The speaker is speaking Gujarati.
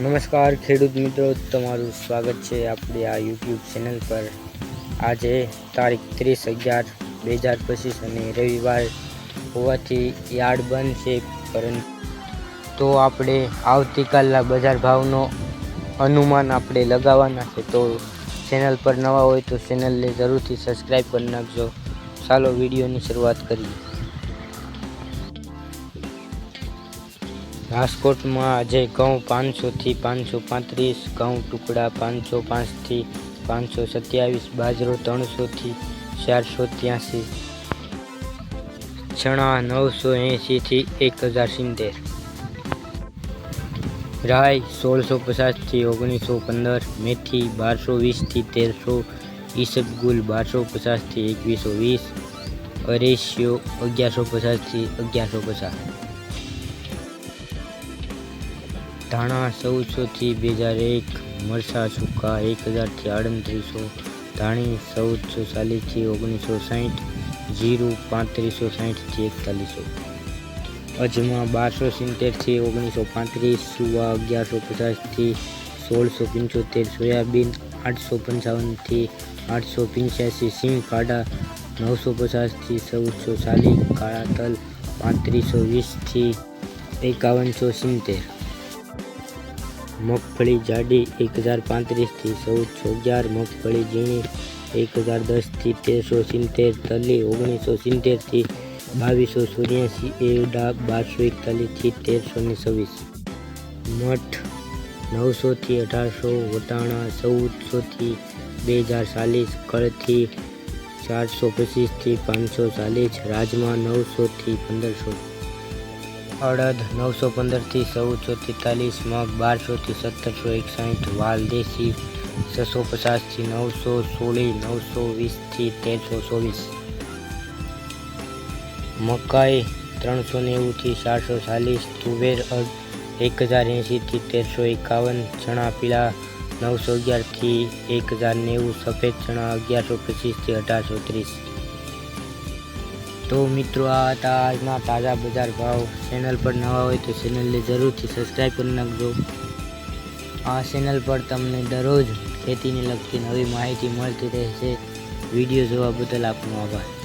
નમસ્કાર, ખેડૂત મિત્રો. તમારું સ્વાગત છે આપણી આ યુટ્યુબ ચેનલ પર. આજે તારીખ ત્રીસ અગિયાર બે હજાર પચીસ અને રવિવાર હોવાથી યાર્ડ બંધ છે, પરંતુ તો આપણે આવતીકાલના બજાર ભાવનો અનુમાન આપણે લગાવવાના છે. તો ચેનલ પર નવા હોય તો ચેનલને જરૂરથી સબસ્ક્રાઈબ કરી નાખજો. ચાલો વિડીયોની શરૂઆત કરીએ. રાજકોટમાં આજે ઘઉં પાંચસોથી પાંચસો પાંત્રીસ, ઘઉં ટુકડા પાંચસો પાંચથી પાંચસો સત્યાવીસ, બાજરો ત્રણસોથી ચારસો ત્યાંસી, ચણા નવસો એંશીથી એક હજાર સિત્તેર રાય સોળસો પચાસથી ઓગણીસો પંદર, મેથી બારસો વીસથી તેરસો ઈસબગુલ બારસો પચાસથી એકવીસો વીસ, અરેશિયો અગિયારસો પચાસથી અગિયારસો પચાસ. ધાણા ચૌદસોથી બે હજાર એક મરસા સૂકા એક હજારથી આડત્રીસો, ધાણી ચૌદસો ચાલીસથી ઓગણીસો સાહીઠ, જીરું પાંત્રીસો સાહીઠથી એકતાલીસો. અજમા બારસો સિત્તેરથી ઓગણીસો પાંત્રીસ, સુવા અગિયારસો પચાસથી સોળસો પંચોતેર, સોયાબીન આઠસો પંચાવનથી આઠસો પંચ્યાસી સિંહ કાઢા નવસો પચાસથી ચૌદસો ચાલીસ, કાળા તલ પાંત્રીસો વીસથી એકાવનસો સિત્તેર. મગફળી જાડી એક હજાર પાંત્રીસથી ચૌદસો અગિયાર, મગફળી ઝીણી એક હજાર દસથી તેરસો સિત્તેર, તલી ઓગણીસો સિત્તેરથી બાવીસો ચોર્યાસી એવડા બારસો એકતાલીસથી તેરસો ને છવ્વીસ. મઠ નવસોથી અઢારસો, વટાણા ચૌદસોથી બે હજાર ચાલીસ, કળથી ચારસો પચીસથી પાંચસો ચાલીસ, રાજમા નવસોથી પંદરસો. અડદ નવસો પંદરથી ચૌદસો તેતાલીસ, મગ બારસોથી સત્તરસો એકસાઠ, વાલ દેશી છસો પચાસથી નવસો સોળી, નવસો વીસથી તેરસો ચોવીસ. મકાઈ ત્રણસો નેવુંથી ચારસો ચાલીસ, તુવેર એક હજાર એંશીથી તેરસો એકાવન, ચણા પીળા નવસો અગિયારથી એક હજાર નેવું, સફેદ ચણા અગિયારસો પચીસથી અઢારસો ત્રીસ. તો મિત્રો, આ હતા આજના તાજા બજાર ભાવ. ચેનલ પર નવા હોય તો ચેનલને જરૂરથી સબસ્ક્રાઈબ કરી નાખજો. આ ચેનલ પર તમને દરરોજ ખેતીને લગતી નવી માહિતી મળતી રહેશે. વીડિયો જોવા બદલ આપનો આભાર.